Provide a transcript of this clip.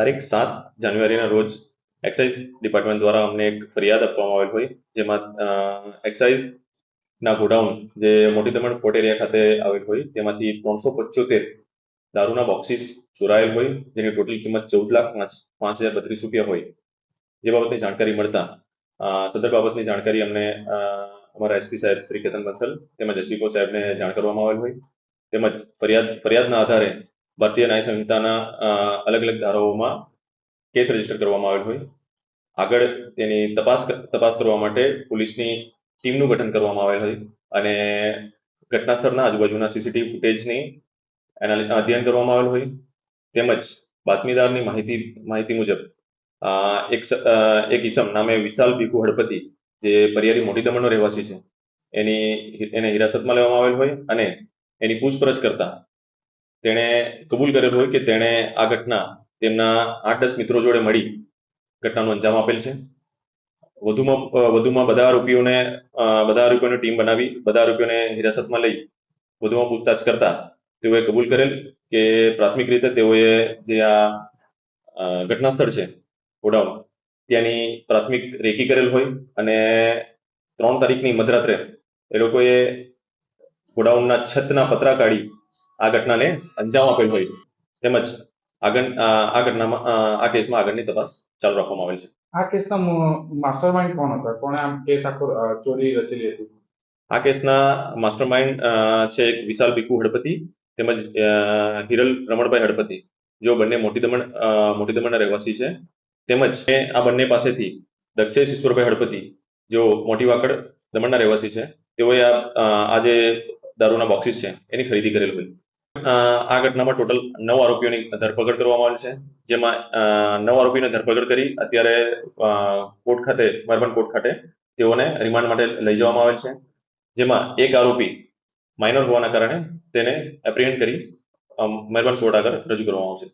તારીખ સાત જાન્યુઆરીના રોજ એક્સાઇઝ ડિપાર્ટમેન્ટ દ્વારા અમને એક ફરિયાદ આપવામાં આવેલ હોય, જેમાં એક્સાઇઝ એક્સાઇઝના ગોડાઉન જે મોટી દમણ પોર્ટ એરિયા ખાતે આવેલ હોય, તેમાંથી ત્રણસો પંચોતેર દારૂના બોક્સીસ ચોરાયેલ હોય, જેની ટોટલ કિંમત ચૌદ લાખ પાંચ પાંચ હજાર બત્રીસ રૂપિયા હોય. જે બાબતની જાણકારી મળતા સદર બાબતની જાણકારી અમને અમારા એસપી સાહેબ શ્રી કેતન બંસલ તેમજ એસપીઓ સાહેબને જાણ કરવામાં આવેલ હોય. તેમજ ફરિયાદ, ફરિયાદના આધારે ભારતીય ન્યાય સંહિતાના અલગ અલગ ધારાઓમાં કેસ રજિસ્ટર કરવામાં આવેલ હોય. આગળ તેની તપાસ તપાસ કરવા માટે પોલીસની ટીમનું ગઠન કરવામાં આવેલ હોય અને ઘટના સ્થળના આજુબાજુના સીસીટીવી ફૂટેજની અધ્યયન કરવામાં આવેલ હોય. તેમજ બાતમીદારની માહિતી માહિતી મુજબ એક એક ઈસમ નામે વિશાલ ભીખુ હળપતિ, જે પરિયારી મોટી દમણનો રહેવાસી છે, એની, એને હિરાસતમાં લેવામાં આવેલ હોય અને એની પૂછપરછ કરતા તેણે કબૂલ કરેલ હોય કે તેણે આ ઘટના તેમના આઠ દસ મિત્રો જોડે મળી ઘટનાનો અંજામ આપેલ છે. વધુમાં વધુમાં બધા આરોપીઓને બધા આરોપીઓની ટીમ બનાવી, બધા આરોપીઓને હિરાસતમાં લઈ વધુમાં પૂછતાછ કરતા તેઓએ કબૂલ કરેલ કે પ્રાથમિક રીતે તેઓએ જે આ ઘટના સ્થળ છે ગોડાઉન ત્યાંની પ્રાથમિક રેકી કરેલ હોય અને ત્રણ તારીખની મધરાત્રે એ લોકોએ ગોડાઉનના છતના પતરા કાઢી આ ઘટનાને અંજામ આપેલ હોય. તેમજ આગળ આ ઘટનામાં આ કેસમાં આગળની તપાસ ચાલુ રાખવામાં આવેલ છે. આ કેસના માસ્ટર માઇન્ડ કોણ હતા? કોણે આમ કેસ આખો ચોરી રચેલી હતી? આ કેસના માસ્ટરમાઇન્ડ છે એક વિશાલ ભીખુ હળપતિ તેમજ હિરલ રમણભાઈ હળપતિ જો બંને મોટી દમણ મોટી દમણના રહેવાસી છે. તેમજ આ બંને પાસેથી દક્ષેશ ઈશ્વરભાઈ હળપતિ જો મોટી વાકડ દમણના રહેવાસી છે તેઓએ આ અ, આ જે દારૂના બોક્સિસ છે, એની ખરીદી કરેલ હોય. આ ઘટનામાં ટોટલ નવ આરોપીઓની ધરપકડ કરવામાં આવેલ છે, જેમાં નવ આરોપીને ધરપકડ કરી અત્યારે કોર્ટ ખાતે મરબન કોર્ટ ખાતે તેઓને રિમાન્ડ માટે લઈ જવામાં આવેલ છે. જેમાં એક આરોપી માઇનર હોવાના કારણે તેને એપ્રિહેન્ડ કરી મહેરબાન કોર્ટ આગળ રજૂ કરવામાં આવશે.